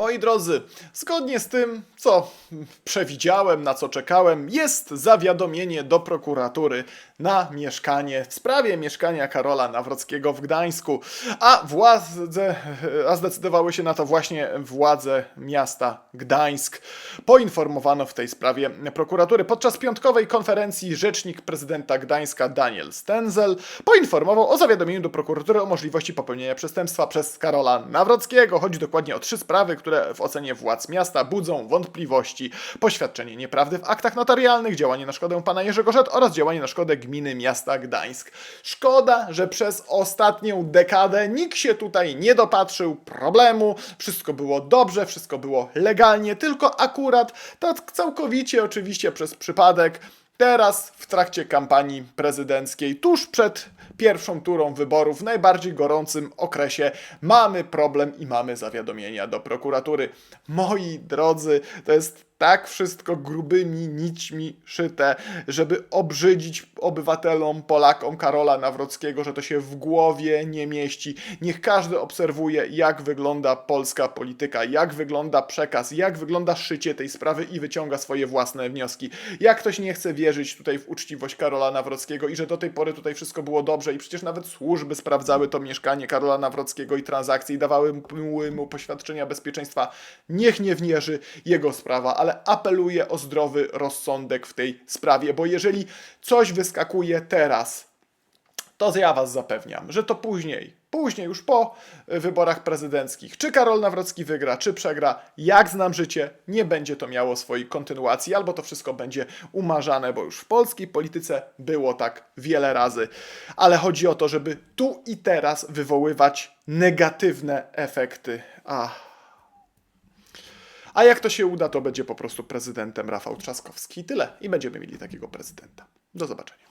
Moi drodzy, zgodnie z tym, co przewidziałem, na co czekałem, jest zawiadomienie do prokuratury na mieszkanie w sprawie mieszkania Karola Nawrockiego w Gdańsku, a władze, a zdecydowały się na to właśnie władze miasta Gdańsk. Poinformowano w tej sprawie prokuratury. Podczas piątkowej konferencji rzecznik prezydenta Gdańska Daniel Stenzel poinformował o zawiadomieniu do prokuratury o możliwości popełnienia przestępstwa przez Karola Nawrockiego. Chodzi dokładnie o trzy sprawy, które w ocenie władz miasta budzą wątpliwości. Poświadczenie nieprawdy w aktach notarialnych, działanie na szkodę pana Jerzego Rzet oraz działanie na szkodę gminy miasta Gdańsk. Szkoda, że przez ostatnią dekadę nikt się tutaj nie dopatrzył problemu, wszystko było dobrze, wszystko było legalnie, tylko akurat, tak całkowicie oczywiście przez przypadek, Teraz w trakcie kampanii prezydenckiej, tuż przed pierwszą turą wyborów, w najbardziej gorącym okresie, mamy problem i mamy zawiadomienia do prokuratury. Moi drodzy, to jest tak wszystko grubymi nićmi szyte, żeby obrzydzić obywatelom, Polakom Karola Nawrockiego, że to się w głowie nie mieści. Niech każdy obserwuje, jak wygląda polska polityka, jak wygląda przekaz, jak wygląda szycie tej sprawy i wyciąga swoje własne wnioski. Jak ktoś nie chce wierzyć tutaj w uczciwość Karola Nawrockiego i że do tej pory tutaj wszystko było dobrze i przecież nawet służby sprawdzały to mieszkanie Karola Nawrockiego i transakcje i dawały mu, poświadczenia bezpieczeństwa, niech nie wnierzy jego sprawa, ale apeluję o zdrowy rozsądek w tej sprawie, bo jeżeli coś wyskakuje teraz, to ja was zapewniam, że to później, później już po y, wyborach prezydenckich, czy Karol Nawrocki wygra, czy przegra, jak znam życie, nie będzie to miało swojej kontynuacji, albo to wszystko będzie umarzane, bo już w polskiej polityce było tak wiele razy. Ale chodzi o to, żeby tu i teraz wywoływać negatywne efekty. Ach. A jak to się uda, to będzie po prostu prezydentem Rafał Trzaskowski. Tyle. I będziemy mieli takiego prezydenta. Do zobaczenia.